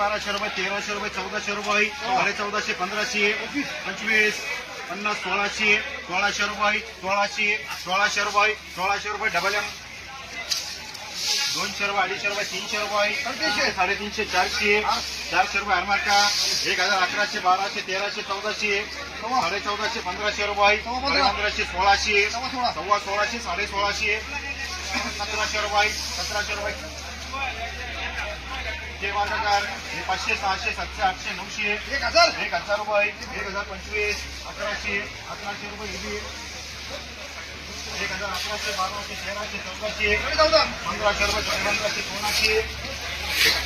साडेबाराशे रुपये तेराशे रुपये चौदाशे रुपये साडे चौदाशे पंधराशे पंचवीस पन्नास सोळाशे सोळाशे रुपये सोळाशे सोळाशे रुपये सोळाशे रुपये डबल एम दोनशे रुपये अडीचशे रुपये तीनशे रुपये साडेतीनशे चारशे चारशे रुपये हरमार्का एक हजार अकराशे बाराशे तेराशे चौदाशे साडे चौदाशे पंधराशे रुपये पंधराशे सोळाशे सव्वा सोळाशे साडे सोळाशे सतराशे रुपये सतराशे रुपये. जे वाटाकार हे पाचशे सहाशे सातशे आठशे नऊशे एक हजार. एक हजार रुपये एक हजार पंचवीस अकराशे अकराशे रुपये हिंदी एक हजार अकराशे बाराशे तेराशे चौदाशे पंधराशे रुपये साडे पंधराशे सोळाशे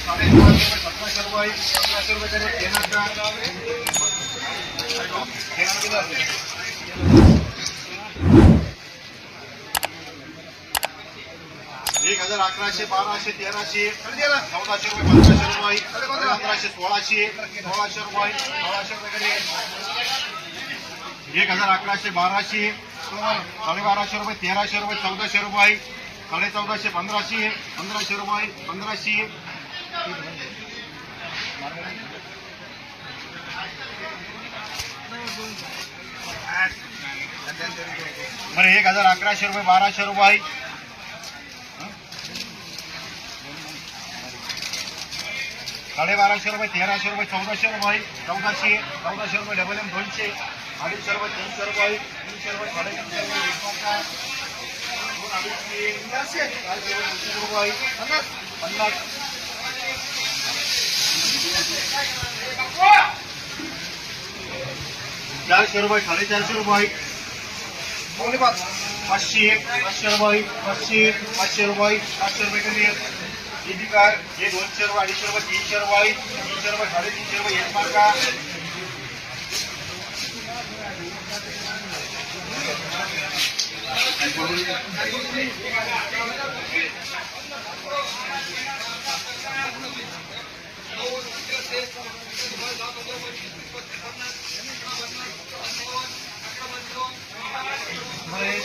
साडे सोळाशे सतराशे रुपये सतराशे रुपये तरी तेनाचा हज़ार अकराशे, बाराशे, तेराशे रुपये रुपये सोळाशे सोळाशे रुपये, सोळाशे एक हज़ार, अकराशे, बाराशे, साडेबाराशे रुपये, तेराशे रुपये, चौदाशे रुपये साडे चौदाशे पंधराशे पंधराशे रुपये, पंधराशे. बरं, एक हज़ार, अकराशे रुपये, बाराशे रुपये साडेबाराशे रुपये तेराशे रुपये चौदाशे रुपये चौदाशे चौदाशे रुपये डबल एम दोनशे अडीचशे रुपये तीनशे रुपये तीनशे रुपये साडेतीनशे रुपये एकोणपन्नास, दोन अडीचशे चारशे चारशे रुपये तीनशे रुपये पन्नास पन्नास चारशे रुपये साडेचारशे रुपये पाचशे पाचशे रुपये पाचशे पाचशे रुपये पाचशे रुपये कमी किती कार हे दोनशे रुपये अडीचशे रुपये तीनशे रुपये तीनशे रुपये साडेतीनशे रुपये एक मार्का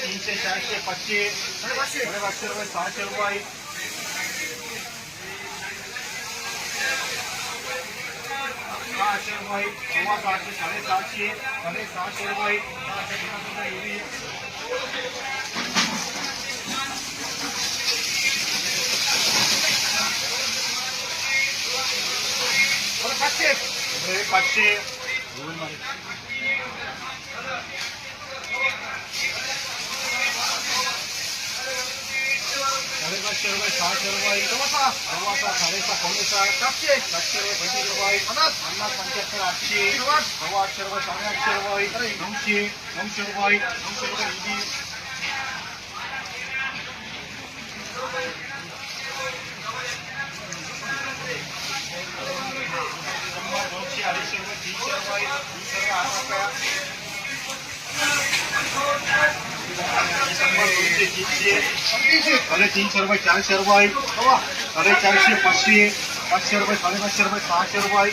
तीनशे चारशे पाचशे साडेपाचशे रुपये सहाशे रुपये सहाशे रुपये सव्वा सहाशे साडेसहाशे साडेसहाशे रुपये सहाशे पन्नास रुपये एवढी. बरं, पाचशे बरं, हे पाचशे 7시여러분 4시여러분 이동하사 넘어서 잘해서 거기서 깍지 깍지를 보시여러분 하나 만나 삼겹살 아치 이동한 넘어와 여러분 정량 여러분 이따라 영시 영시 여러분 영시 여러분 이기 शंभर दोनशे तीनशे साडेतीनशे रुपये चारशे रुपये साडेचारशे पाचशे पाचशे रुपये साडेपाचशे रुपये सहाशे रुपये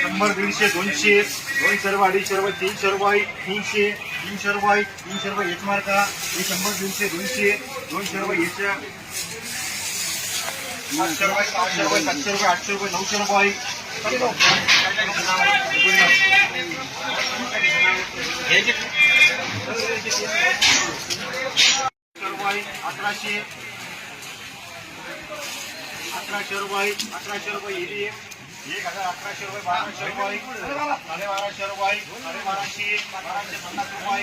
शंभर दीडशे, दोनशे दोनशे रुपये अडीचशे रुपये तीनशे रुपये तीनशे तीनशे रुपये तीनशे रुपये एक मार्का, हे शंभर दीडशे, दोनशे दोनशे रुपये याच्या. सातशे रुपये सहाशे रुपये सातशे रुपये आठशे रुपये नऊशे रुपये अकराशे. अकराशे रुपये अकराशे रुपये हिरी एक एक हजार अकराशे रुपये बाराशे रुपये. साडे बाराशे रुपये साडे बाराशे बाराशे पन्नास रुपये.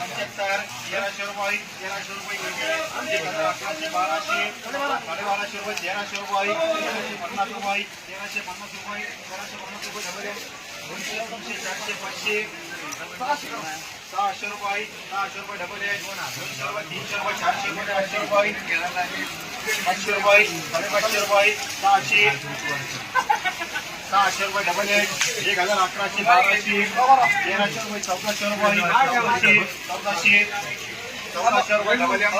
पंच्याहत्तर तेराशे रुपये तेराशे रुपये हिरी एक हजार अकराशे बाराशे साडेबाराशे रुपये तेराशे रुपये तेराशे पन्नास रुपये तेराशे पन्नास रुपये तेराशे पन्नास रुपये दोनशे दोनशे चारशे पाचशे सहाशे रुपये सहाशे रुपये डबल एच दोनशे रुपये तीनशे रुपये चारशे रुपये आठशे रुपये. पाचशे रुपये साडेपाचशे रुपये सहाशे. सहाशे रुपये डबल एक एक हजार अकराशे बाराशे. तेराशे रुपये चौदाशे रुपये चौदाशे. चौदाशे. चौदाशे रुपये डबल एक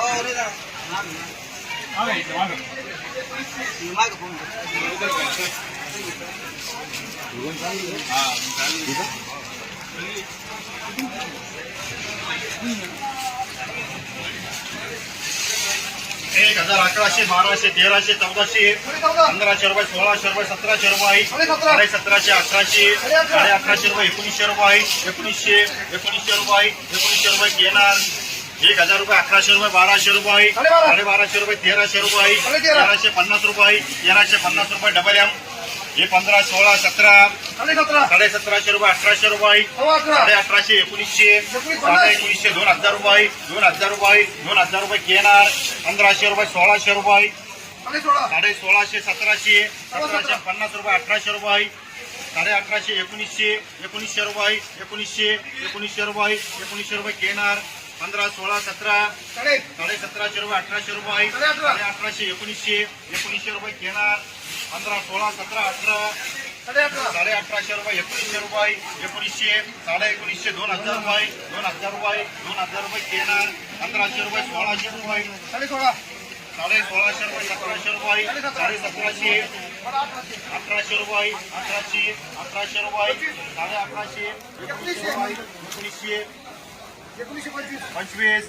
एक हजार अकराशे बाराशे तेराशे चौदाशे पंधराशे रुपये सोळाशे रुपये सतराशे रुपये. साडे सतराशे अठराशे. साडे अकराशे रुपये एकोणीसशे रुपये. एकोणीसशे एकोणीसशे रुपये एकोणीसशे रुपये घेणार. एक हजार रुपये अकराशे रुपये बाराशे रुपये. साडे बाराशे रुपये तेराशे रुपये. तेराशे पन्नास रुपये तेराशे पन्नास रुपये डबल एम हे पंधरा सोळा सतरा. साडे सतराशे रुपये अठराशे रुपये. साडे अठराशे एकोणीसशे. साडे एकोणीसशे दोन हजार रुपये दोन हजार रुपये दोन हजार रुपये घेणार. पंधराशे रुपये सोळाशे रुपये. साडे सोळाशे सतराशे. सतराशे पन्नास रुपये अठराशे रुपये. साडे अठराशे एकोणीसशे. एकोणीसशे रुपये एकोणीसशे. एकोणीसशे रुपये एकोणीसशे रुपये घेणार. पंधरा सोळा सतरा. साडे सतराशे रुपये अठराशे रुपये. साडे अठराशे एकोणीसशे. एकोणीसशे रुपये घेणार. पंधरा सोळा सतरा अठरा साडे अठराशे रुपये एकोणीसशे रुपये एकोणीसशे साडे एकोणीसशे दोन हजार रुपये दोन हजार रुपये दोन हजार रुपये घेणार पंधराशे रुपये सोळाशे रुपये साडे सोळाशे रुपये सतराशे रुपये साडे सतराशे अठराशे रुपये अठराशे अठराशे रुपये साडे अठराशे एकोणीसशे रुपये एकोणीसशे पंचवीस.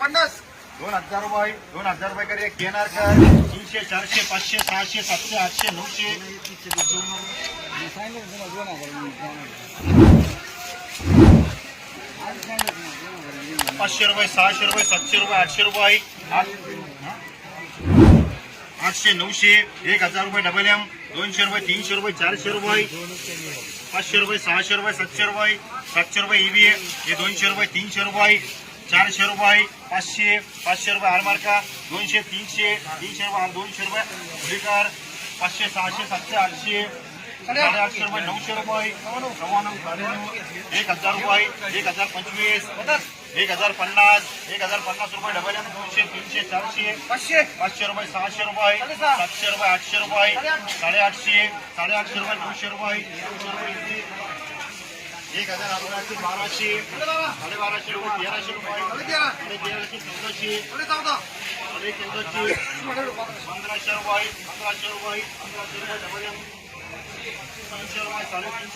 पन्नास. दोन हज़ार रुपये दोन हज़ार रुपये करे घेणार का? तीनशे चारशे, पाचशे, सहाशे, सातशे, आठशे, नऊशे. पाचशे रुपये, सहाशे रुपये, सातशे रुपये, आठशे रुपये. आठशे, नऊशे, एक हज़ार रुपये डबल एम दोनशे रुपये, तीनशे रुपये, चारशे रुपये. पाचशे रुपये, सहाशे रुपये, सातशे रुपये सातशे रुपये ईबी हे दोनशे रुपये, तीनशे रुपये. चारशे रुपये पाचशे पाचशे रुपये हारमार्का दोनशे तीनशे तीनशे रुपये दोनशे रुपये हुडीकर पाचशे सहाशे सातशे आठशे साडेआठशे रुपये नऊशे रुपये एक हज़ार रुपये एक हज़ार पंचवीस एक हज़ार पन्नास एक हज़ार पन्नास रुपये डबल एम दोनशे तीनशे चारशे पाचशे पाचशे रुपये सहाशे रुपये सातशे रुपये आठशे रुपये साडेआठशे साडेआठशे रुपये नऊशे रुपये नऊशे रुपये इथे. एक हजार अकराशे बाराशे साडेबाराशे रुपये तेराशे रुपये साडे तेराशे चौदाशे साडे चौदाशे पंधराशे रुपये पंधराशे रुपये पंधराशे रुपये डबल एम तीनशे रुपये साडेतीनशे